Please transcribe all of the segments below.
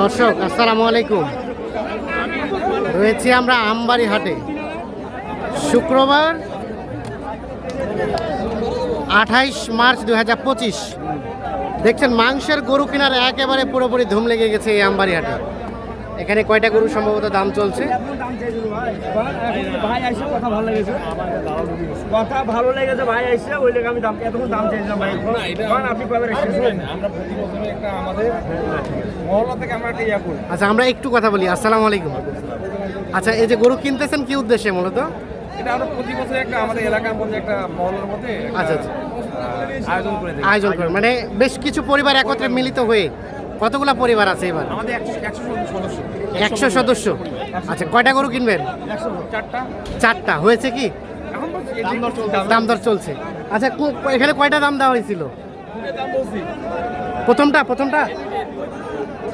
দর্শক, আসসালামু আলাইকুম। রয়েছি আমরা আমবাড়ি হাটে। শুক্রবার আঠাইশ মার্চ দুই হাজার পঁচিশ। দেখছেন, মাংসের গরু কেনার একেবারে পুরোপুরি ধুম লেগে গেছে এই আমবাড়ি হাটে। এখানে কয়টা গরু সম্ভবত দাম চলছে? ভাই। আইসে কথা ভালো লেগেছে। কথা ভালো লেগেছে ভাই আইসে ওই লেগে আমি দাম এতক্ষণ দাম চাইছিলাম ভাই। কারণ আপনি কবে আমরা প্রতি বছরে একটা আমাদের মহল্লা থেকে আমরা একটা ইয়া করি। আচ্ছা আমরা একটু কথা বলি। আসসালামু আলাইকুম। আচ্ছা এই যে গরু কিনতেছেন কি উদ্দেশ্যে মূলত? এটা আমরা প্রতি বছরে একটা আমাদের এলাকার মধ্যে একটা মহল্লার মধ্যে আচ্ছা, আচ্ছা। আয়োজন করে আয়োজন মানে বেশ কিছু পরিবার একত্রে মিলিত হয়ে কতগুলা পরিবার আছে এবার? আমাদের একশো সদস্য। আচ্ছা কয়টা গরু কিনবেন? চারটা। হয়েছে কি? দাম দর চলছে। আচ্ছা এখানে কয়টা দাম দেওয়া হয়েছিল? প্রথমটা প্রথমটা?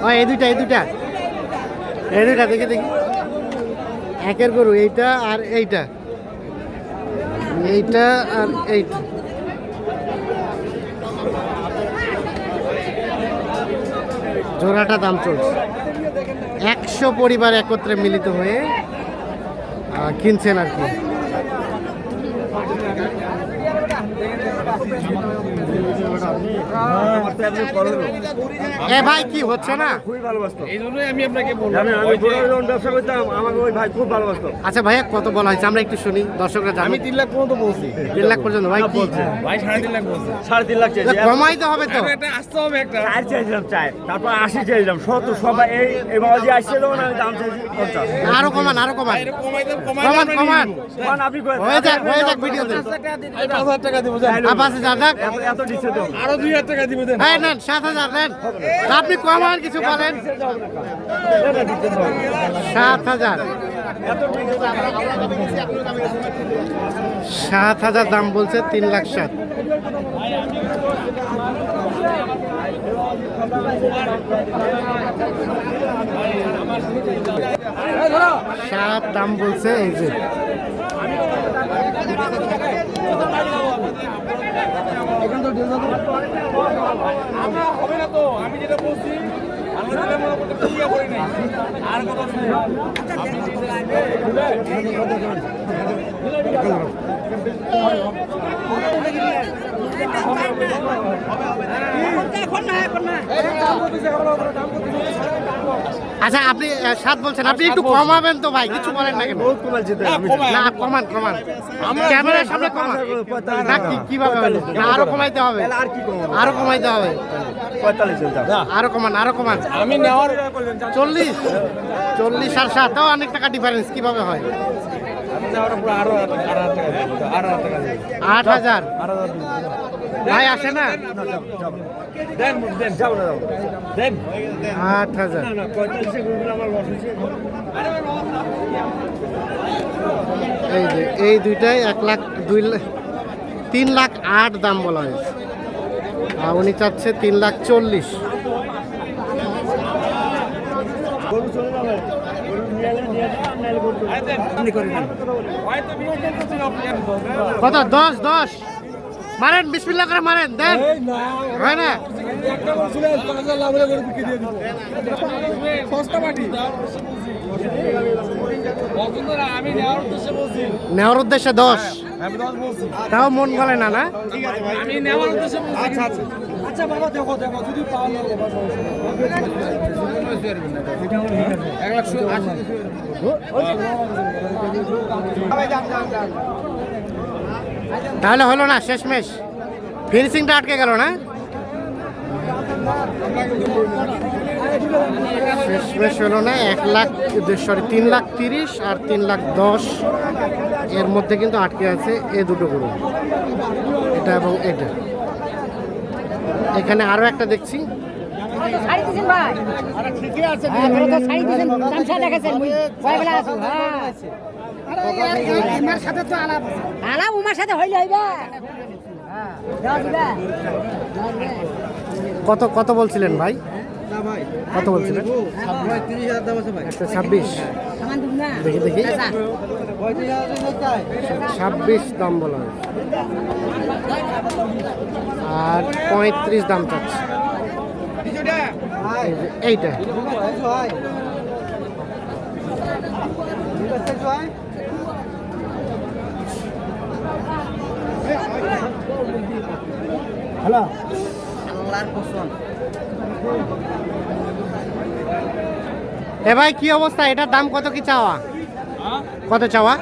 ও এই দুইটা এই দুইটা। এই দুইটা দেখে দেখি। একের গরু এইটা আর এইটা। এইটা আর এইটা। জোড়াটা দাম চলছে। একশো পরিবার একত্রে মিলিত হয়ে কিনছেন আর কি আমার তো আপনি করো এ ভাই কি হচ্ছে না? খুবই ভালোবাসতো। এই জন্যই আমি আপনাকে বললাম। আমি যখন ব্যবসা করতাম আমাকে ওই ভাই খুব ভালোবাসতো। আচ্ছা ভাইয়া কত বলা হয়েছে? আমরা একটু শুনি দর্শকরা আমি তিন লাখ পর্যন্ত বলছি। তিন লাখ পর্যন্ত ভাই কি? ভাই সাড়ে তিন লাখ বলছি। সাড়ে তিন লাখ চাইছি। কমাইতে হবে তো। আরে একটা আসতে হবে একটা। চার চাইছিলাম চাই তারপর আশি চাইছিলাম সত্তর সবাই এই এবার যে আসছে তখন আমি দাম চাইছি পঞ্চাশ। আরও কমান আরও কমান। এটা কমাই কমান কমান। আপনি হয়ে যাক হয়ে যাক ভিডিওতে পাঁচ হাজার টাকা দিব দেন আপাস হাজার যাক। এত- এত দিচ্ছে তো আরও দুই হাজার টাকা দিব, দেন। হ্যাঁ নেন, সাত হাজার নেন আপনি কমান কিছু বলেন। সাত হাজার। সাত হাজার দাম বলছে তিন লাখ সাত। সাত দাম বলছে এই যে। আমরা হবে না তো আমি যেটা বলছি আর কথা শুনে আচ্ছা আপনি সাত বলছেন আপনি একটু কমাবেন তো ভাই কিছু বলেন না কেন? না কমান কমান। ক্যামেরার সামনে কমান। না কি কীভাবে হলো? না আরও কমাইতে হবে। আর আরও কমাইতে হবে। আরও কমান আরও কমান। আমি নেওয়ার চল্লিশ চল্লিশ আর সাত তাও অনেক টাকা ডিফারেন্স কীভাবে হয়? আট হাজার। না? এই যে, এই দুইটাই এক লাখ, দুই তিন লাখ আট দাম বলা হয়েছে। উনি চাচ্ছে তিন লাখ চল্লিশ। কত? দশ দশ। মারেন বিসমিল্লা করে মারেন দেন। হয় না? নেওয়ার উদ্দেশ্যে দশ। আমি তাও মন বলে না না? আমি নেওয়ার উদ্দেশ্যে আচ্ছা আচ্ছা। আচ্ছা বাবা, দেখো দেখো, যদি তাহলে হলো না, শেষমেশ। ফিনিশিংটা আটকে গেল না? শেষমেশ হলো না, এক লাখ সরি তিন লাখ তিরিশ আর তিন লাখ দশ। এর মধ্যে কিন্তু আটকে আছে এ দুটো গরু। এটা এবং এটা। এখানে আরও একটা দেখছি। হ্যাঁ হ্যাঁ। সাথে তো আলাপ আলাপ উমার সাথে হইলে হইবে। হ্যাঁ কত কত বলছিলেন ভাই? কত বলছিলেন? ছাব্বিশ। দেখি দেখি। ছাব্বিশ দাম বলা হয়েছে। আর পঁয়ত্রিশ দাম চাচ্ছে। এইটা। হ্যালো এ ভাই কি অবস্থা? এটার দাম কত কি চাওয়া? কত চাওয়া?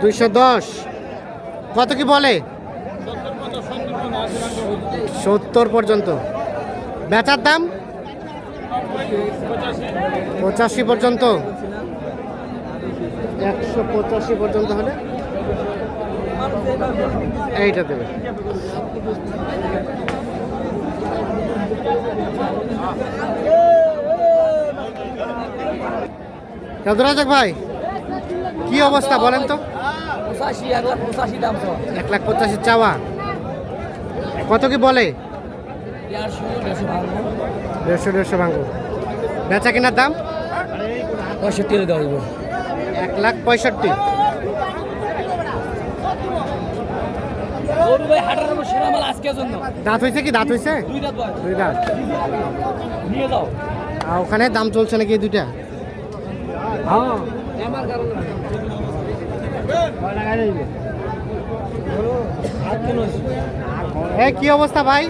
দুইশো দশ। কত কি বলে? সত্তর পর্যন্ত। বেচার দাম? পঁচাশি পর্যন্ত। একশো পঁচাশি পর্যন্ত হলে? এইটা দেবে। কাদুরাজাক ভাই কি অবস্থা বলেন তো? এক লাখ পঁচাশি চাওয়া। কত কি বলে? দেড়শো দেড়শো ভাঙবো। বেচা কেনার দাম? পঁয়ষট্টি এক লাখ পঁয়ষট্টি। দাঁত হয়েছে কি? দাঁত হয়েছে দুই দাঁত দুই দাঁত। নিয়ে যাও। ওখানে দাম চলছে নাকি এই দুইটা হ্যাঁ আমার কারণে এ কি অবস্থা ভাই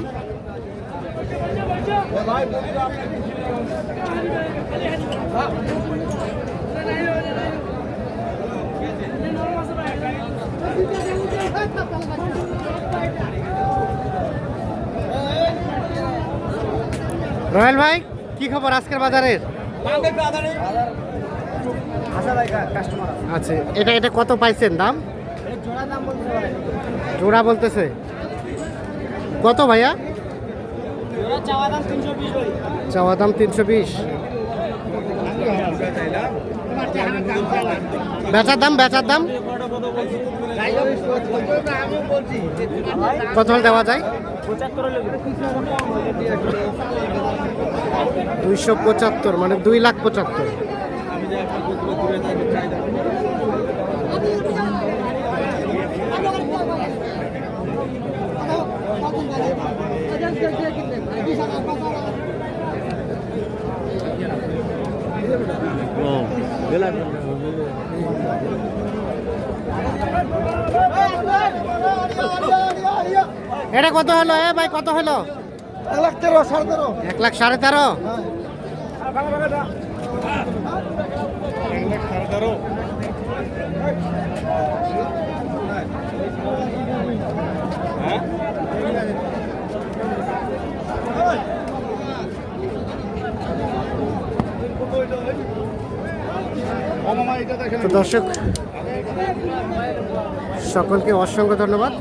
রয়েল ভাই কি খবর আজকের বাজারের আশা ভাই কাস্টমার আচ্ছা এটা এটা কত পাইছেন দাম? জোড়া বলতেছে কত ভাইয়া? চাওয়া দাম তিনশো বিশ বেচার দাম বেচার দাম? কত দেওয়া যায়? দুইশো পঁচাত্তর মানে দুই লাখ পঁচাত্তর। এটা কত হলো? এ ভাই কত হলো? এক লাখ তেরো সাড়ে তেরো। এক লাখ সাড়ে তেরো? তো দর্শক সকলকে অসংখ্য ধন্যবাদ।